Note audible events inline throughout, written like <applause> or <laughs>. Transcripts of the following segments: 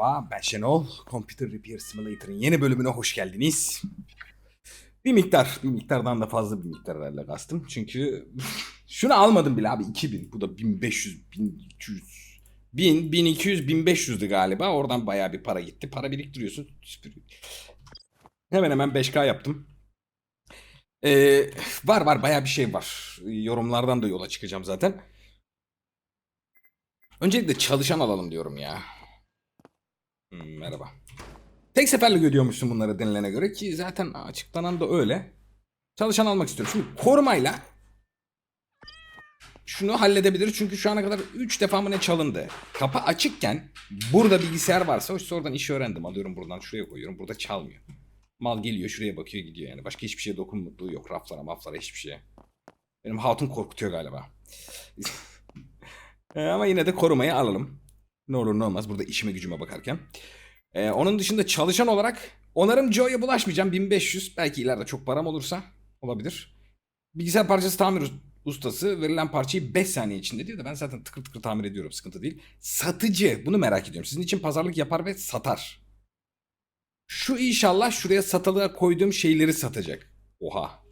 Merhaba, ben Şenol. Computer Repair Simulator'ın yeni bölümüne hoş geldiniz. Bir miktar, bir miktardan da fazla bir miktar herhalde kastım. Çünkü <laughs> şunu almadım bile abi 2000. Bu da 1500, 1200, 1000, 1200, 1500'dü galiba. Oradan bayağı bir para gitti. Para biriktiriyorsun. Hemen hemen 5K yaptım. Ee, var var bayağı bir şey var. Yorumlardan da yola çıkacağım zaten. Öncelikle çalışan alalım diyorum ya. Hmm, merhaba. Tek seferlik ödüyormuşsun bunları denilene göre ki zaten açıklanan da öyle. Çalışan almak istiyorum. Şimdi korumayla şunu halledebilir çünkü şu ana kadar 3 defa mı ne çalındı. Kapı açıkken burada bilgisayar varsa işte oradan işi öğrendim. Alıyorum buradan şuraya koyuyorum. Burada çalmıyor. Mal geliyor şuraya bakıyor gidiyor yani. Başka hiçbir şeye dokunmadığı yok. Raflara maflara hiçbir şeye. Benim hatun korkutuyor galiba. <laughs> Ama yine de korumayı alalım. Ne olur ne olmaz burada işime gücüme bakarken. Ee, onun dışında çalışan olarak onarım Joe'ya bulaşmayacağım. 1500 belki ileride çok param olursa olabilir. Bilgisayar parçası tamir us- ustası verilen parçayı 5 saniye içinde diyor da ben zaten tıkır tıkır tamir ediyorum sıkıntı değil. Satıcı bunu merak ediyorum. Sizin için pazarlık yapar ve satar. Şu inşallah şuraya satılığa koyduğum şeyleri satacak. Oha.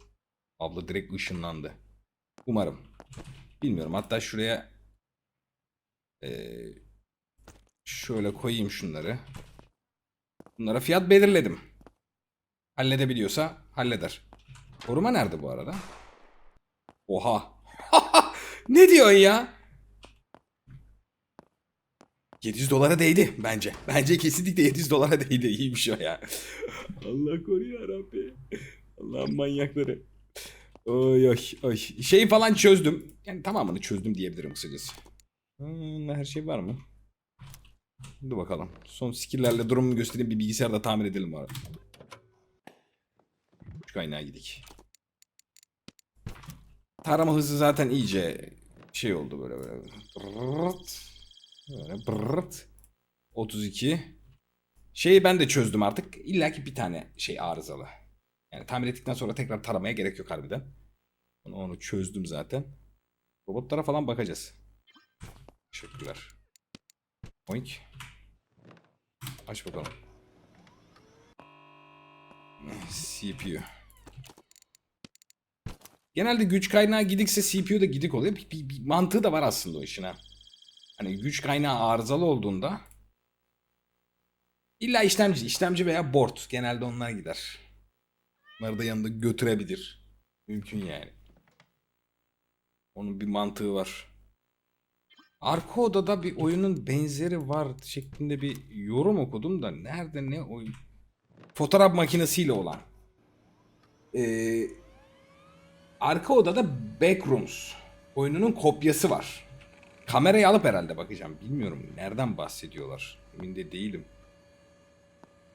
Abla direkt ışınlandı. Umarım. Bilmiyorum hatta şuraya ee, şöyle koyayım şunları. Bunlara fiyat belirledim. Halledebiliyorsa halleder. Koruma nerede bu arada? Oha. <laughs> ne diyorsun ya? 700 dolara değdi bence. Bence kesinlikle 700 dolara değdi. İyiymiş o ya. Allah koruyor Rabbi. Allah'ın manyakları. Oy oy oy. Şeyi falan çözdüm. Yani tamamını çözdüm diyebilirim kısacası. Hmm, her şey var mı? Dur bakalım. Son skill'lerle durumumu göstereyim. Bir bilgisayarda tamir edelim bari. Şu kaynağa gidik. Tarama hızı zaten iyice şey oldu böyle böyle. Brrrt. Böyle brrrt. 32. Şeyi ben de çözdüm artık. İlla ki bir tane şey arızalı. Yani tamir ettikten sonra tekrar taramaya gerek yok harbiden. Onu, onu çözdüm zaten. Robotlara falan bakacağız. Teşekkürler. Oink. Aç bakalım. CPU. Genelde güç kaynağı gidikse CPU da gidik oluyor. Bir, bir- bir mantığı da var aslında o işin ha. Hani güç kaynağı arızalı olduğunda illa işlemci, işlemci veya board genelde onlar gider. Bunları da yanında götürebilir. Mümkün yani. Onun bir mantığı var. Arka odada bir oyunun benzeri var şeklinde bir yorum okudum da nerede ne oyun? Fotoğraf makinesiyle olan. Ee, arka odada Backrooms oyununun kopyası var. Kamerayı alıp herhalde bakacağım. Bilmiyorum nereden bahsediyorlar. Emin de değilim.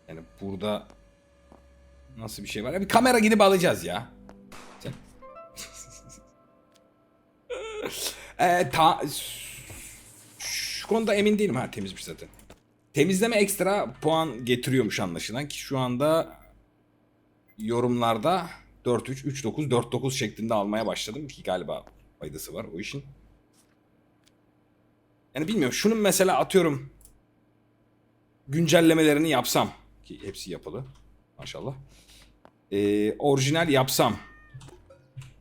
Yani burada nasıl bir şey var? Bir kamera gidip alacağız ya. <laughs> Ee, ta... Şu konuda emin değilim. Ha temizmiş zaten. Temizleme ekstra puan getiriyormuş anlaşılan ki şu anda yorumlarda 4-3, 3-9, 4-9 şeklinde almaya başladım ki galiba faydası var o işin. Yani bilmiyorum şunun mesela atıyorum güncellemelerini yapsam ki hepsi yapılı maşallah. Ee, orijinal yapsam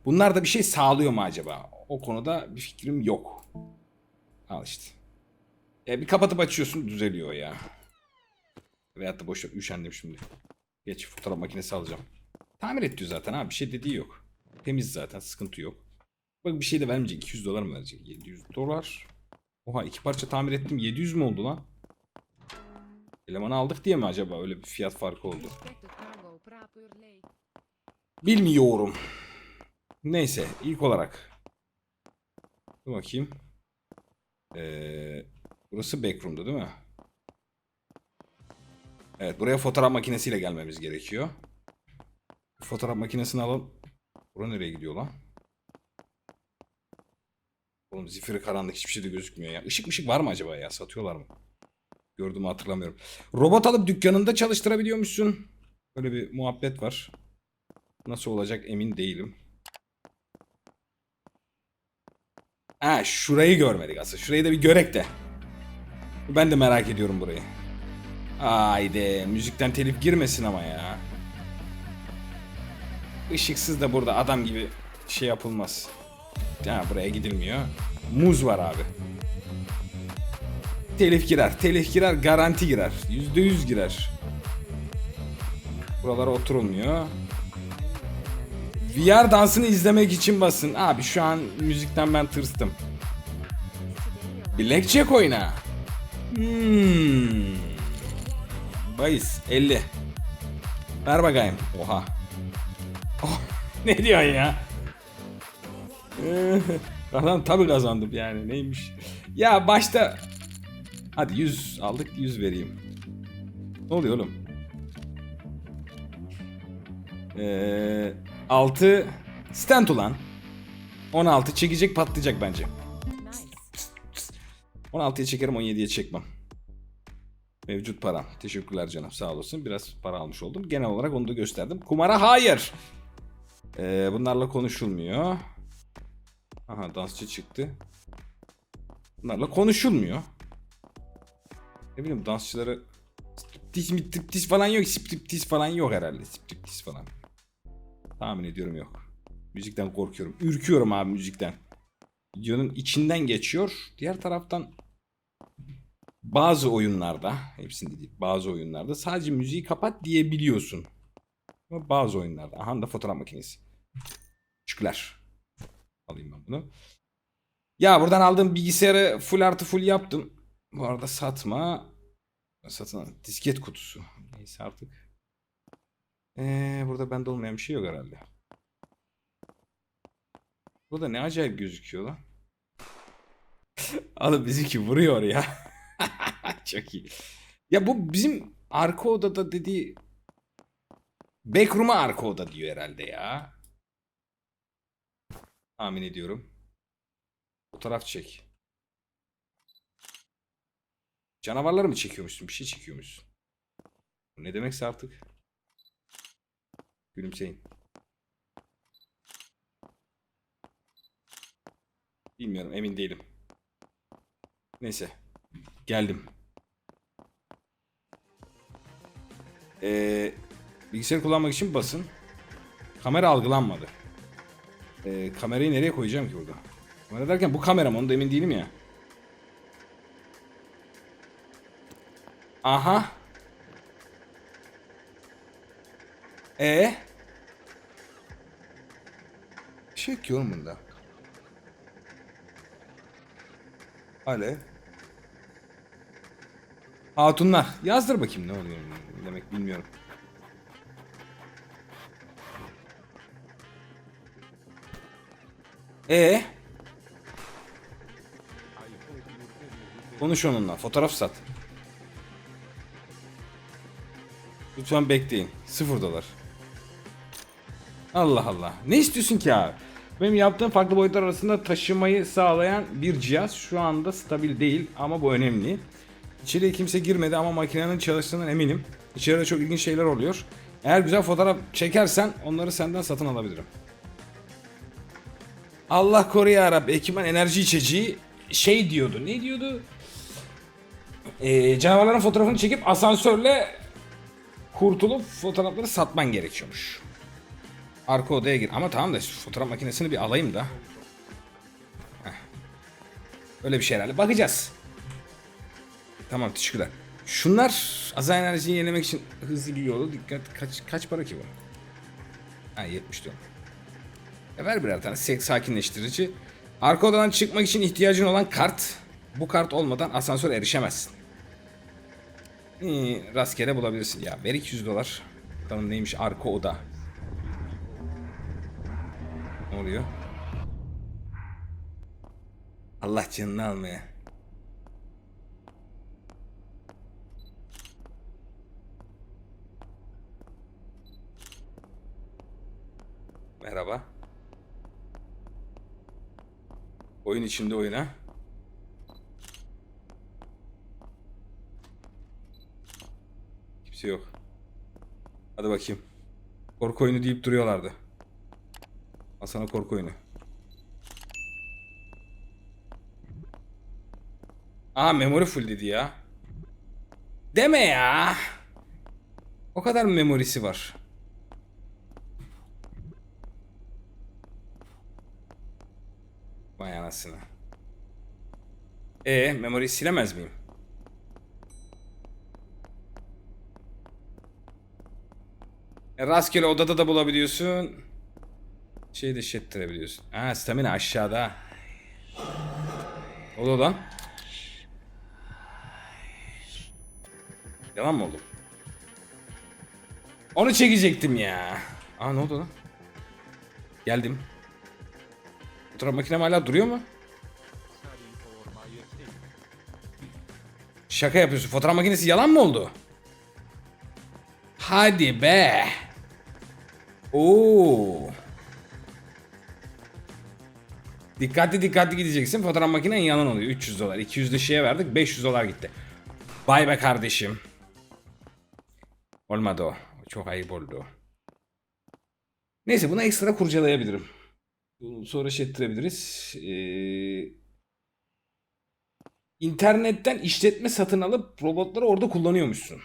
bunlar da bir şey sağlıyor mu acaba? O konuda bir fikrim yok. Al işte. E, bir kapatıp açıyorsun düzeliyor ya. Veyahut da boşver üşendim şimdi. Geç fotoğraf makinesi alacağım. Tamir et zaten abi bir şey dediği yok. Temiz zaten sıkıntı yok. Bak bir şey de vermeyecek 200 dolar mı verecek? 700 dolar. Oha iki parça tamir ettim 700 mü oldu lan? Elemanı aldık diye mi acaba öyle bir fiyat farkı oldu? Bilmiyorum. Neyse ilk olarak. Dur bakayım. Ee, burası backroom'da değil mi? Evet buraya fotoğraf makinesiyle gelmemiz gerekiyor. Fotoğraf makinesini alalım. Bura nereye gidiyor lan? Oğlum zifiri karanlık hiçbir şey de gözükmüyor ya. Işık mışık var mı acaba ya? Satıyorlar mı? Gördüğümü hatırlamıyorum. Robot alıp dükkanında çalıştırabiliyormuşsun. Böyle bir muhabbet var. Nasıl olacak emin değilim. Ha şurayı görmedik aslında. Şurayı da bir görek de. Ben de merak ediyorum burayı. Haydi müzikten telif girmesin ama ya. Işıksız da burada adam gibi şey yapılmaz. Ya buraya gidilmiyor. Muz var abi. Telif girer. Telif girer garanti girer. Yüzde yüz girer. Buralara oturulmuyor. VR dansını izlemek için basın. Abi şu an müzikten ben tırstım. Blackjack oyna. Hmm. Bayis 50. Ver bakayım. Oha. Oh, <laughs> ne diyorsun ya? <laughs> Adam tabi kazandım yani neymiş. Ya başta hadi 100 aldık 100 vereyim. Ne oluyor oğlum? Ee, 6 stent ulan. 16 çekecek patlayacak bence. Nice. 16'ya çekerim 17'ye çekmem. Mevcut param. Teşekkürler canım sağ olasın. Biraz para almış oldum. Genel olarak onu da gösterdim. Kumara hayır. Ee, bunlarla konuşulmuyor. Aha dansçı çıktı. Bunlarla konuşulmuyor. Ne bileyim dansçıları striptiz mi striptiz falan yok. Striptiz falan yok herhalde. Striptiz falan. Tahmin ediyorum yok. Müzikten korkuyorum. Ürküyorum abi müzikten. Videonun içinden geçiyor. Diğer taraftan bazı oyunlarda, hepsinde değil, bazı oyunlarda sadece müziği kapat diyebiliyorsun. Ama bazı oyunlarda. Aha da fotoğraf makinesi. Şükürler. Alayım ben bunu. Ya buradan aldığım bilgisayarı full artı full yaptım. Bu arada satma. Satın disket kutusu. Neyse artık. Ee, burada bende olmayan bir şey yok herhalde. Bu da ne acayip gözüküyor lan. <laughs> Oğlum bizimki vuruyor ya. <laughs> Çok iyi. Ya bu bizim arka odada dediği backroom'a arka oda diyor herhalde ya. Tahmin ediyorum. Fotoğraf çek. Canavarları mı çekiyormuşsun? Bir şey çekiyormuşsun. Ne demekse artık. Gülümseyin. Bilmiyorum emin değilim. Neyse. Geldim. Ee, bilgisayarı kullanmak için basın. Kamera algılanmadı. Ee, kamerayı nereye koyacağım ki burada? Kamera derken bu kamera mı? Onu da emin değilim ya. Aha. E. Bir şey yok ki oğlum bunda. Alev. Hatunlar. Yazdır bakayım ne oluyor demek bilmiyorum. E Konuş onunla. Fotoğraf sat. Lütfen bekleyin. Sıfır dolar. Allah Allah. Ne istiyorsun ki abi? Benim yaptığım farklı boyutlar arasında taşımayı sağlayan bir cihaz şu anda stabil değil ama bu önemli. İçeriye kimse girmedi ama makinenin çalıştığından eminim. İçeride çok ilginç şeyler oluyor. Eğer güzel fotoğraf çekersen onları senden satın alabilirim. Allah koru ya Rabbi. Ekipman enerji içeceği şey diyordu. Ne diyordu? Ee, canavarların fotoğrafını çekip asansörle kurtulup fotoğrafları satman gerekiyormuş. Arka odaya gir. Ama tamam da fotoğraf makinesini bir alayım da. Heh. Öyle bir şey herhalde. Bakacağız. Tamam teşekkürler. Şunlar az enerjiyi yenilemek için hızlı bir yolu. Dikkat kaç kaç para ki bu? Ha 70 dolar. E ver birer tane sek- sakinleştirici. Arka odadan çıkmak için ihtiyacın olan kart. Bu kart olmadan asansör erişemezsin. Hmm, rastgele bulabilirsin. Ya ver 200 dolar. Bakalım neymiş arka oda. Ne oluyor? Allah canını almaya. Merhaba. Oyun içinde oyuna. Kimse yok. Hadi bakayım. Korku oyunu deyip duruyorlardı. Al korku oyunu. Aa memory full dedi ya. Deme ya. O kadar memorisi var. E memoriyi silemez miyim? E, rastgele odada da bulabiliyorsun. Şey de şettirebiliyorsun. Ha stamina aşağıda. Oldu lan. Devam mı oldu? Onu çekecektim ya. Aa ne oldu lan? Geldim. Fotoğraf makinem hala duruyor mu? Şaka yapıyorsun. Fotoğraf makinesi yalan mı oldu? Hadi be. Oo. Dikkatli dikkatli gideceksin. Fotoğraf makinen yalan oluyor. 300 dolar. 200 de şeye verdik. 500 dolar gitti. Vay be kardeşim. Olmadı o. Çok ayıp oldu. Neyse bunu ekstra kurcalayabilirim. Sonra şey ettirebiliriz. Ee, internetten işletme satın alıp robotları orada kullanıyormuşsun.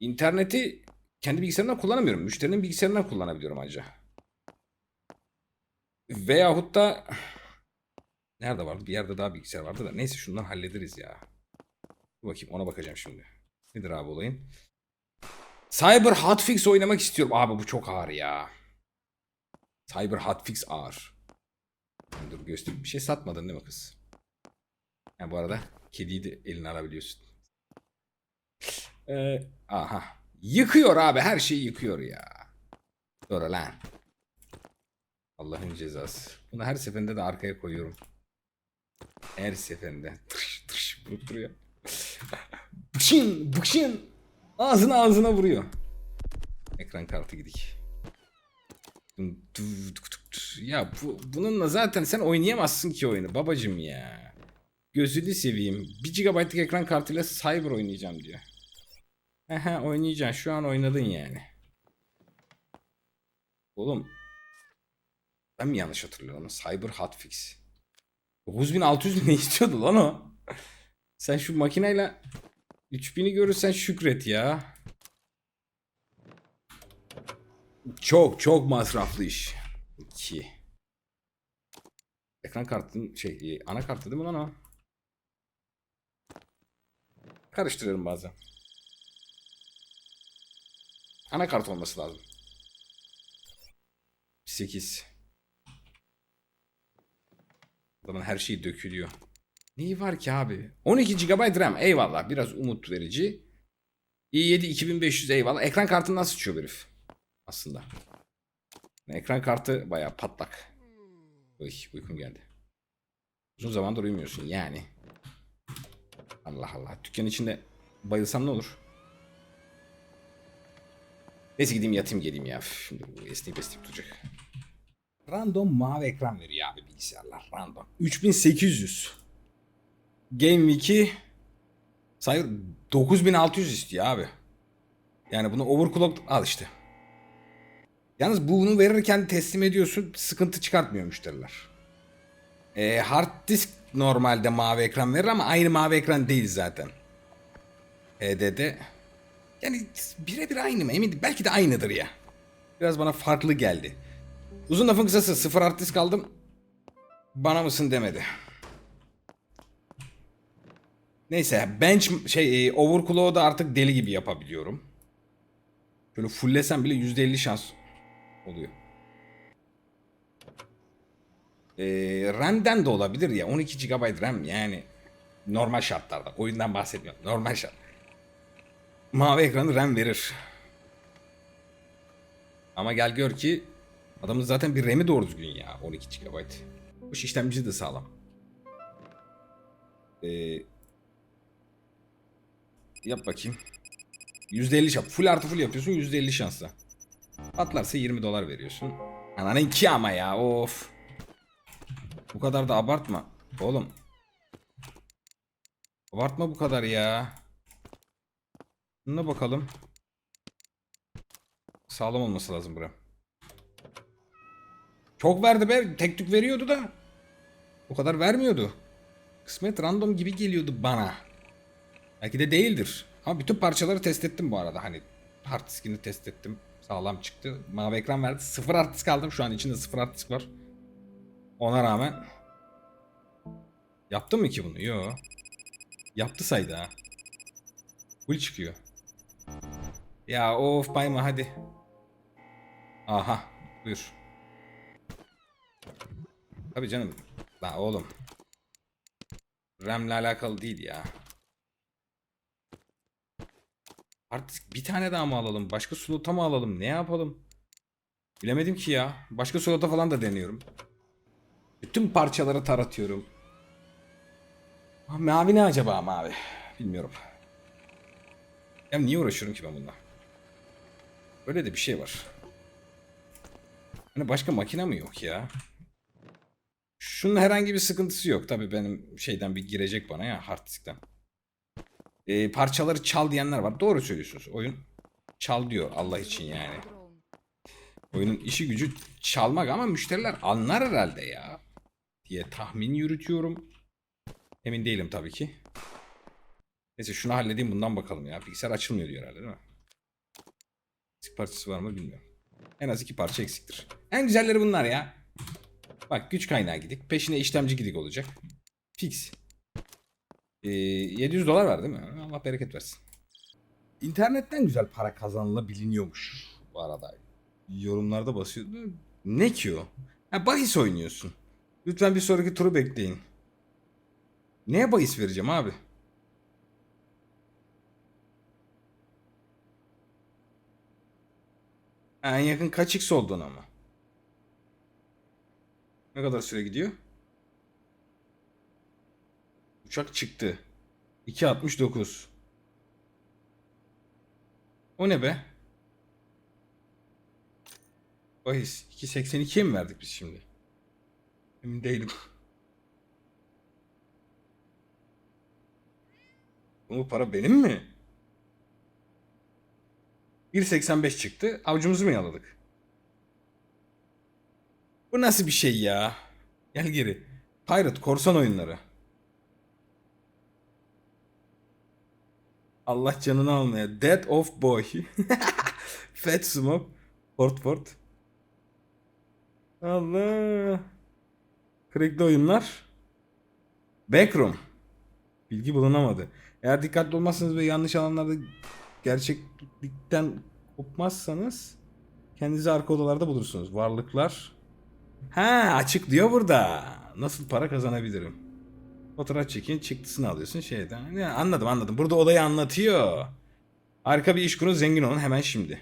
İnterneti kendi bilgisayarımdan kullanamıyorum. Müşterinin bilgisayarından kullanabiliyorum ancak. Veyahut da nerede vardı? Bir yerde daha bilgisayar vardı da. Neyse şundan hallederiz ya. Dur bakayım ona bakacağım şimdi. Nedir abi olayın? Cyber Hotfix oynamak istiyorum. Abi bu çok ağır ya. Cyber Hotfix ağır. Dur göster. Bir şey satmadın değil mi kız? Ha bu arada kediyi de eline alabiliyorsun. Ee, aha. Yıkıyor abi. Her şeyi yıkıyor ya. Doğru lan. Allah'ın cezası. Bunu her seferinde de arkaya koyuyorum. Her seferinde. Tırş tırş vurup duruyor. Bıkşın bıkşın. Ağzına ağzına vuruyor. Ekran kartı gidik. Ya bu, bununla zaten sen oynayamazsın ki oyunu babacım ya. Gözünü seveyim. 1 GB'lık ekran kartıyla Cyber oynayacağım diyor. Aha oynayacaksın. Şu an oynadın yani. Oğlum. Ben mi yanlış hatırlıyorum? Cyber Hotfix. 9600 mi ne istiyordu lan o? Sen şu makineyle 3000'i görürsen şükret ya. Çok çok masraflı iş. 2. Ekran kartının şey e, anakartı değil mi lan o? Karıştırıyorum bazen. Anakart olması lazım. 8. Adamın her şeyi dökülüyor. Neyi var ki abi? 12 GB RAM eyvallah biraz umut verici. i7 2500 eyvallah. Ekran kartından sıçıyor herif. Aslında. Ekran kartı bayağı patlak. Uy, uykum geldi. Uzun zamandır uyumuyorsun yani. Allah Allah. Dükkan içinde bayılsam ne olur? Neyse gideyim yatayım geleyim ya. Şimdi bu esneyip esneyip duracak. Random mavi ekran veriyor abi bilgisayarlar. Random. 3800. Game Week'i sayı 9600 istiyor abi. Yani bunu overclock al işte. Yalnız bunu verirken teslim ediyorsun sıkıntı çıkartmıyor müşteriler. Ee, hard disk normalde mavi ekran verir ama aynı mavi ekran değil zaten. HDD yani birebir aynı mı emin değilim. Belki de aynıdır ya. Biraz bana farklı geldi. Uzun lafın kısası sıfır hard disk aldım. Bana mısın demedi. Neyse bench şey e, overclock'u da artık deli gibi yapabiliyorum. Böyle fulllesem bile %50 şans oluyor. Ee, RAM'den de olabilir ya. 12 GB RAM yani normal şartlarda. Oyundan bahsetmiyorum. Normal şart. Mavi ekranı RAM verir. Ama gel gör ki adamın zaten bir RAM'i doğru düzgün ya. 12 GB. Bu işlemci de sağlam. Ee, yap bakayım. %50 şans. Full artı full yapıyorsun %50 şansla. Patlarsa 20 dolar veriyorsun. Ananın ki ama ya of. Bu kadar da abartma. Oğlum. Abartma bu kadar ya. Buna bakalım. Sağlam olması lazım bura. Çok verdi be. Tek tük veriyordu da. O kadar vermiyordu. Kısmet random gibi geliyordu bana. Belki de değildir. Ama bütün parçaları test ettim bu arada. Hani hard diskini test ettim. Sağlam çıktı. Mavi ekran verdi. Sıfır hard disk aldım. Şu an içinde sıfır hard disk var. Ona rağmen Yaptı mı ki bunu? Yo. Yaptı saydı ha. Full çıkıyor. Ya of bayma hadi. Aha buyur. Tabii canım. La oğlum. RAM'le alakalı değil ya. Artık bir tane daha mı alalım? Başka slota mı alalım? Ne yapalım? Bilemedim ki ya. Başka slota falan da deniyorum. Bütün parçaları taratıyorum. Ha, Mavi ne acaba mavi? Bilmiyorum. Ya niye uğraşıyorum ki ben bununla? Böyle de bir şey var. Hani başka makine mi yok ya? Şunun herhangi bir sıkıntısı yok. Tabii benim şeyden bir girecek bana ya hard diskten. Ee, parçaları çal diyenler var. Doğru söylüyorsunuz. Oyun çal diyor Allah için yani. Oyunun işi gücü çalmak ama müşteriler anlar herhalde ya. Diye tahmin yürütüyorum. Emin değilim tabii ki. Neyse şunu halledeyim bundan bakalım ya. Bilgisayar açılmıyor diyor herhalde değil mi? Eksik parçası var mı bilmiyorum. En az iki parça eksiktir. En güzelleri bunlar ya. Bak güç kaynağı gidik. Peşine işlemci gidik olacak. Fix. Ee, 700 dolar var değil mi? Allah bereket versin. İnternetten güzel para kazanılabiliyormuş bu arada. Yorumlarda basıyor. Ne ki o? Ha, bahis oynuyorsun. Lütfen bir sonraki turu bekleyin. Neye bahis vereceğim abi? En yakın kaç x olduğunu ama. Ne kadar süre gidiyor? Uçak çıktı. 2.69. O ne be? Bahis. 2.82'ye mi verdik biz şimdi? Emin değilim. Bu para benim mi? 1.85 çıktı. Avcumuzu mu yaladık? Bu nasıl bir şey ya? Gel geri. Pirate, korsan oyunları. Allah canını almaya. Dead of Boy. <laughs> Fat Smoke. Port Port. Allah. Crackli oyunlar. Backroom. Bilgi bulunamadı. Eğer dikkatli olmazsanız ve yanlış alanlarda gerçeklikten kopmazsanız kendinizi arka odalarda bulursunuz. Varlıklar. Ha açık diyor burada. Nasıl para kazanabilirim? Fotoğraf çekin çıktısını alıyorsun şeyden. Ya, anladım anladım. Burada olayı anlatıyor. Harika bir iş kurun zengin olun hemen şimdi.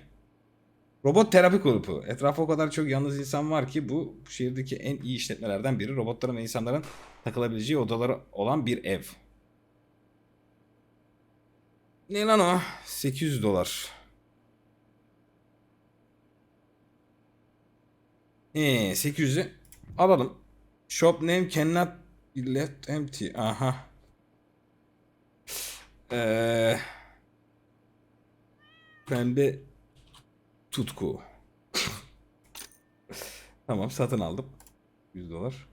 Robot terapi grubu. Etrafta o kadar çok yalnız insan var ki bu şehirdeki en iyi işletmelerden biri. Robotların ve insanların takılabileceği odaları olan bir ev. Ne lan o? 800 dolar. Ee, 800'ü alalım. Shop name cannot be left empty. Aha. Ee, pembe tutku. <laughs> tamam satın aldım. 100 dolar.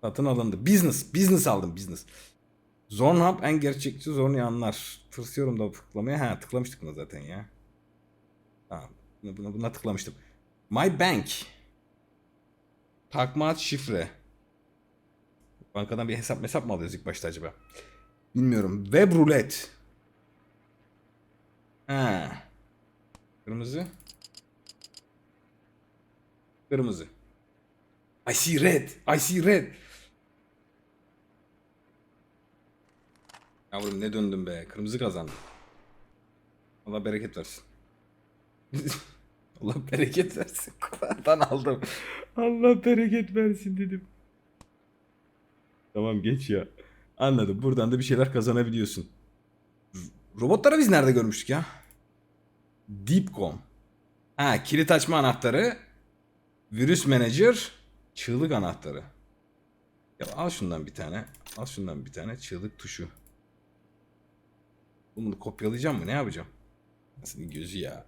Satın alındı. Business. Business aldım. Business. Zornhub en gerçekçi zorlayanlar. Tırsıyorum da tıklamaya. Ha tıklamıştık buna zaten ya. Tamam. Buna, buna, buna tıklamıştım. My Bank. Takmat şifre. Bankadan bir hesap hesap mı alıyoruz ilk başta acaba? Bilmiyorum. Web roulette. Ha. Kırmızı. Kırmızı. I see red. I see red. Yavrum ne döndüm be. Kırmızı kazandı. Allah bereket versin. <laughs> Allah bereket versin. Kulağından aldım. Allah bereket versin dedim. Tamam geç ya. Anladım. Buradan da bir şeyler kazanabiliyorsun. Robotları biz nerede görmüştük ya? Deepcom. Ha kilit açma anahtarı. Virüs manager. Çığlık anahtarı. Ya al şundan bir tane. Al şundan bir tane. Çığlık tuşu. Bunu kopyalayacağım mı? Ne yapacağım? Nasıl gözü ya.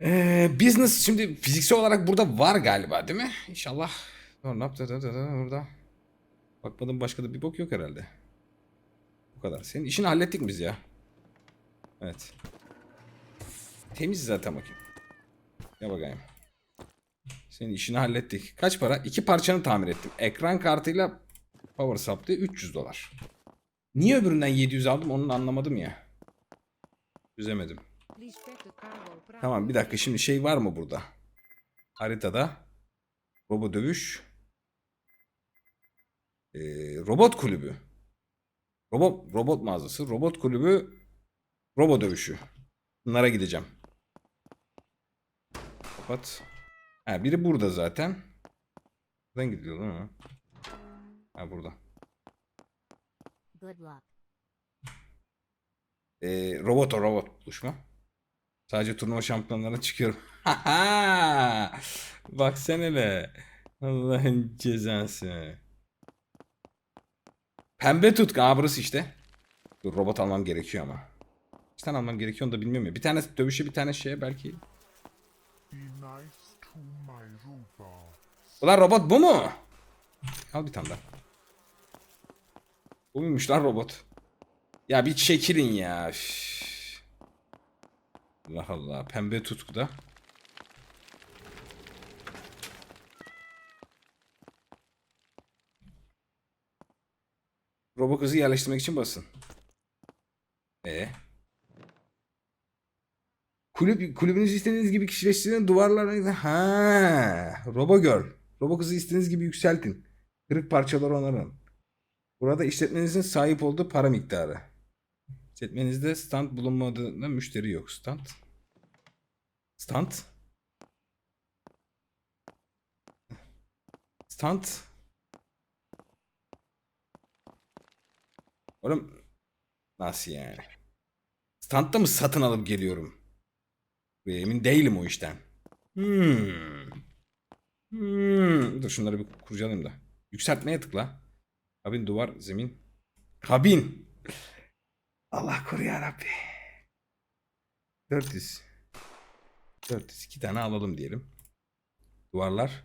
Ee, business şimdi fiziksel olarak burada var galiba değil mi? İnşallah. Dur, ne yaptı? Burada. Bakmadım başka da bir bok yok herhalde. Bu kadar. Senin işini hallettik biz ya? Evet. Temiz zaten bakayım. Ya bakayım. Senin işini hallettik. Kaç para? İki parçanı tamir ettim. Ekran kartıyla power supply 300 dolar. Niye öbüründen 700 aldım onu anlamadım ya. Price. Tamam bir dakika şimdi şey var mı burada? Haritada. Robo dövüş. Ee, robot kulübü. Robot robot mağazası. Robot kulübü. Robo dövüşü. Bunlara gideceğim. Kapat. Ha biri burada zaten. Buradan gidiyor değil mi? Ha burada. Good luck. Ee, robot o robot buluşma. Sadece turnuva şampiyonlarına çıkıyorum. Bak sen hele. Allah'ın cezası. Pembe tutku. Aa burası işte. Dur robot almam gerekiyor ama. Bir tane almam gerekiyor onu da bilmiyorum ya. Bir tane dövüşe bir tane şeye belki. Be nice to my robot. Ulan robot bu mu? Al bir tane daha. Bu muymuş lan robot? Ya bir çekilin ya. Allah Allah. Pembe tutku da. Robot kızı yerleştirmek için basın. E. Kulüp, kulübünüzü istediğiniz gibi kişileştirin duvarlarına... Ha, Robo Girl. Robo kızı istediğiniz gibi yükseltin. Kırık parçaları onarın. Burada işletmenizin sahip olduğu para miktarı. İşletmenizde stand bulunmadığında müşteri yok. Stand. Stand. Stand. Oğlum nasıl yani? Standta mı satın alıp geliyorum? Emin değilim o işten. Hmm. Hmm. Dur şunları bir kurcalayayım da. Yükseltmeye tıkla. Kabin, duvar, zemin. Kabin. Allah koru ya Rabbi. 400. 400. iki tane alalım diyelim. Duvarlar.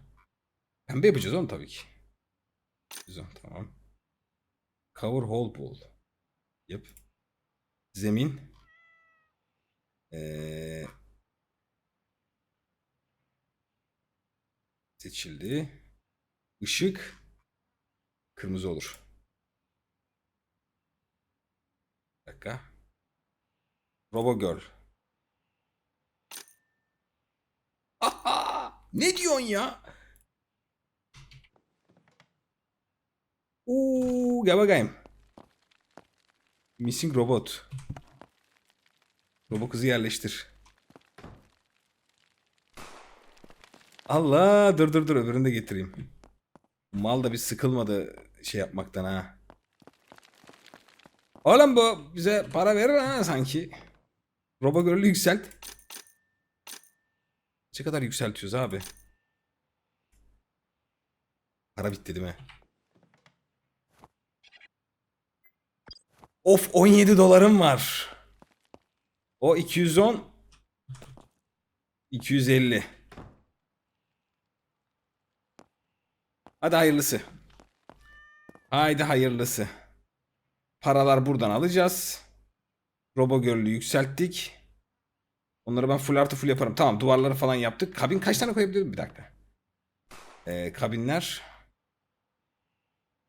Pembe yapacağız oğlum tabii ki. Güzel tamam. Cover hole ball. Yap. Zemin. Ee, seçildi. Işık kırmızı olur. Bir dakika. Robo Girl. Aha! Ne diyorsun ya? Oo, gel bakayım. Missing robot. Robo kızı yerleştir. Allah dur dur dur öbürünü de getireyim. Mal da bir sıkılmadı şey yapmaktan ha. Oğlum bu bize para verir ha sanki. Robo Girl'ü yükselt. Ne kadar yükseltiyoruz abi? Para bitti değil mi? Of 17 dolarım var. O 210 250 Hadi hayırlısı. Haydi hayırlısı. Paralar buradan alacağız. Robo Girl'ü yükselttik. Onları ben full artı full yaparım. Tamam duvarları falan yaptık. Kabin kaç tane koyabilirim? Bir dakika. Ee, kabinler.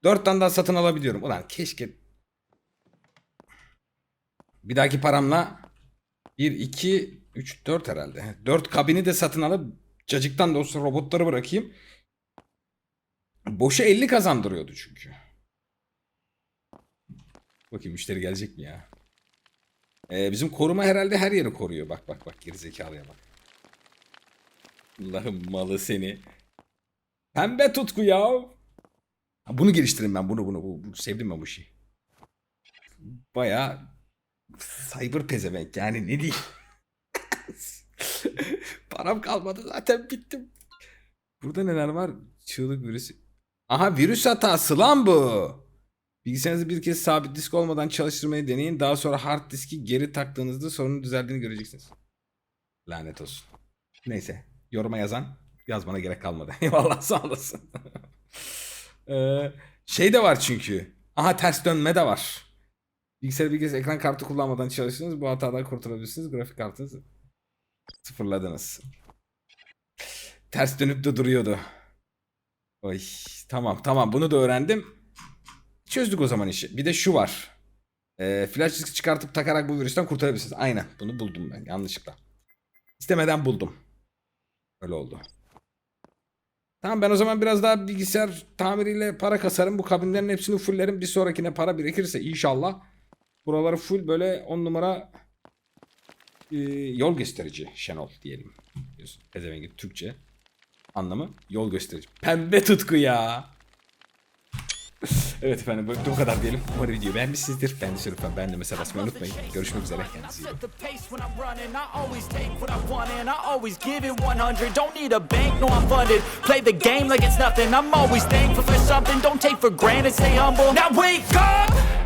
Dört tane daha satın alabiliyorum. Ulan keşke bir dahaki paramla 1, 2, 3, 4 herhalde. 4 kabini de satın alıp cacıktan da olsa robotları bırakayım. Boşa 50 kazandırıyordu çünkü. Bakayım müşteri gelecek mi ya? Ee, bizim koruma herhalde her yeri koruyor. Bak bak bak gerizekalıya bak. Allah'ım malı seni. Pembe tutku ya. Bunu geliştirin ben bunu bunu. Bu, bu- sevdim ben bu işi. Baya cyber pezevenk yani ne diyeyim. <laughs> Param kalmadı zaten bittim. Burada neler var? Çığlık virüsü. Aha virüs hatası lan bu. Bilgisayarınızı bir kez sabit disk olmadan çalıştırmayı deneyin. Daha sonra hard diski geri taktığınızda sorunun düzeldiğini göreceksiniz. Lanet olsun. Neyse. Yoruma yazan yazmana gerek kalmadı. <laughs> Eyvallah sağ olasın. <laughs> Ee, şey de var çünkü. Aha ters dönme de var. Bilgisayar bilgisayar ekran kartı kullanmadan çalıştınız. Bu hatadan kurtulabilirsiniz. Grafik kartınızı sıfırladınız. Ters dönüp de duruyordu. Oy, tamam tamam bunu da öğrendim. Çözdük o zaman işi. Bir de şu var. Ee, flash disk çıkartıp takarak bu virüsten kurtarabilirsiniz. Aynen bunu buldum ben yanlışlıkla. İstemeden buldum. Öyle oldu. Tamam ben o zaman biraz daha bilgisayar tamiriyle para kasarım. Bu kabinlerin hepsini fulllerim. Bir sonrakine para birikirse inşallah. Buraları full böyle on numara e, yol gösterici Şenol diyelim. Biliyorsun. Pezevengi Türkçe anlamı yol gösterici. Pembe tutku ya. evet efendim bu bu kadar diyelim. Umarım videoyu beğenmişsinizdir. Ben de lütfen beğendim mesela basmayı unutmayın. Görüşmek üzere. Kendinize iyi.